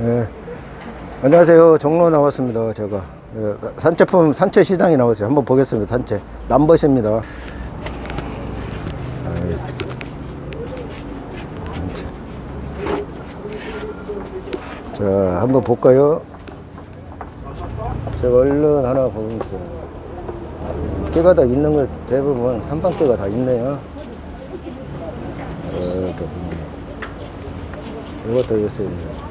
네. 안녕하세요. 종로 나왔습니다. 제가 예, 산채품 산채 시장에 나왔어요. 한번 보겠습니다. 산채 남벗입니다. 자, 한번 볼까요? 제가 얼른 하나 보겠어요. 깨가 다 있는 것 대부분 삼방깨가 다 있네요. 이렇게 보면 이것도 있어요.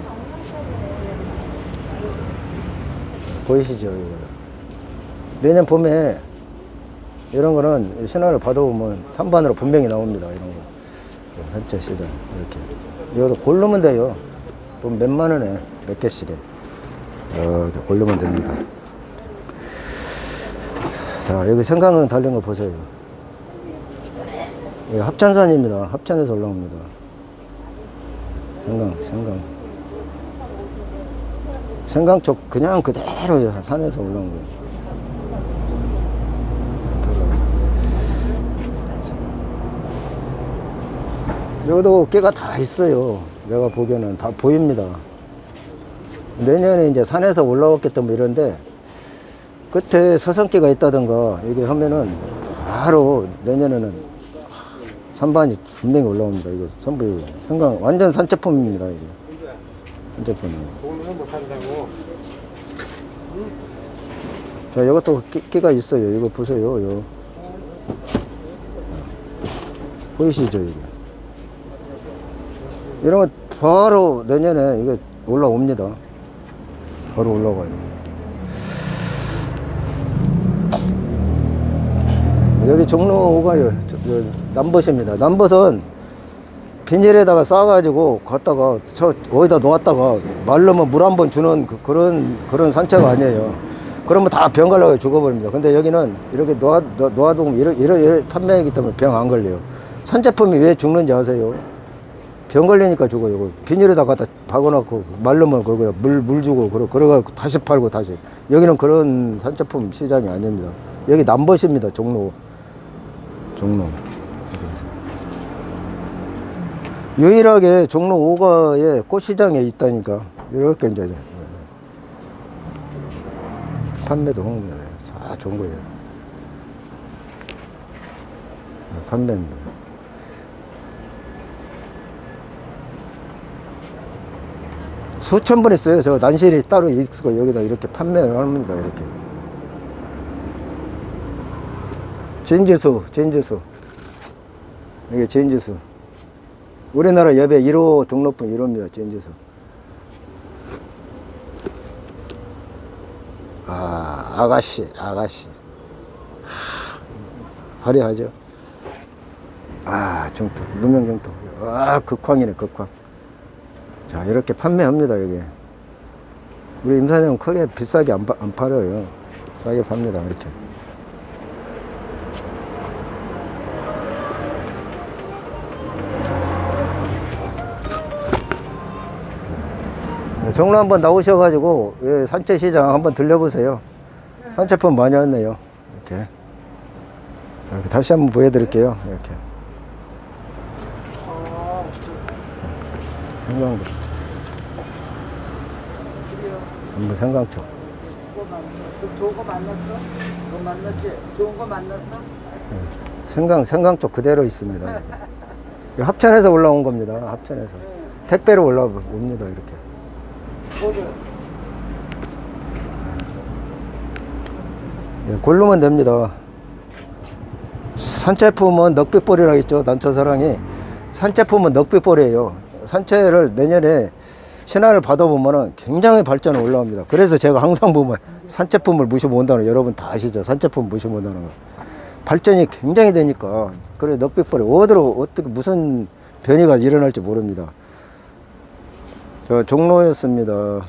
보이시죠? 이거. 내년 봄에 이런 거는 신화를 받아보면 3반으로 분명히 나옵니다. 이런 거. 한자 시장 이렇게. 이것도 고르면 돼요. 돈 몇만 원에 몇 개씩에. 이렇게 고르면 됩니다. 자, 여기 생강은 달린 거 보세요. 합천산입니다. 합천에서 올라옵니다. 생강, 생강. 생강 쪽 그냥 그대로 산에서 올라온 거예요. 여기도 깨가 다 있어요. 내가 보기에는 다 보입니다. 내년에 이제 산에서 올라왔기 때문에 이런데 끝에 서성기가 있다든가 이게 하면은 바로 내년에는 산반이 분명히 올라옵니다. 이거 전부 생강 완전 산채품입니다. 이게 산채품. 오늘은 못 산다고. 자, 이것도 끼, 끼가 있어요. 이거 보세요. 요. 보이시죠, 이게? 이런 거 바로 내년에 이게 올라옵니다. 바로 올라가요. 여기 종로가요. 저- 저 남벗입니다. 남벗은 비닐에다가 싸가지고 갔다가 저 어디다 놓았다가 말르면 물 한 번 주는 그, 런 그런 산채가 아니에요. 그러면 다병 걸려서 죽어버립니다. 근데 여기는 이렇게 놓아, 놓- 놓아두면 이렇게, 이렇게, 이렇게 판매하기 때문에 병 안 걸려요. 산제품이 왜 죽는지 아세요? 병 걸리니까 죽어요. 비닐에다 갖다 박아놓고 말르면 그러고 물, 물 주고 그러, 그러고 다시 팔고 다시. 여기는 그런 산제품 시장이 아닙니다. 여기 남벗입니다. 종로. 종로. 유일하게 종로 5가에 꽃시장에 있다니까. 이렇게 이제 판매도 하는 거예요. 다 좋은 거예요. 판매입니다. 수천 번 있어요. 저 난실이 따로 있고 여기다 이렇게 판매를 합니다. 이렇게. 진주수, 진주수. 이게 진주수. 우리나라 여배 1호 등록분 1호입니다. 진주수. 아, 아가씨, 아가씨. 하, 화려하죠? 아, 중투, 무명 중투. 아, 극황이네, 극황. 자, 이렇게 판매합니다, 여기. 우리 임사장은 크게 비싸게 안, 파- 안 팔아요. 싸게 팝니다, 이렇게. 종로 한번 나오셔가지고 예, 산채시장 한번 들려보세요. 산채품 많이 왔네요. 이렇게. 이렇게 다시 한번 보여드릴게요. 이렇게. 생강도. 전부 생강초. 좋은 거 만났어? 너 만났지? 좋은 거 만났어? 생강, 생강초 그대로 있습니다. 이거 합천에서 올라온 겁니다. 합천에서. 택배로 올라옵니다. 이렇게. 예, 고르면 됩니다. 산채품은 넉빛볼이라 했죠. 난초사랑이. 산채품은 넉빛볼이에요. 산채를 내년에 신화를 받아보면 굉장히 발전이 올라옵니다. 그래서 제가 항상 보면 산채품을 무시 못한다는 거 여러분 다 아시죠? 산채품 무시 못한다는 거. 발전이 굉장히 되니까 그래 넉빛볼이 어디로 어떻게 무슨 변이가 일어날지 모릅니다. 저 종로였습니다.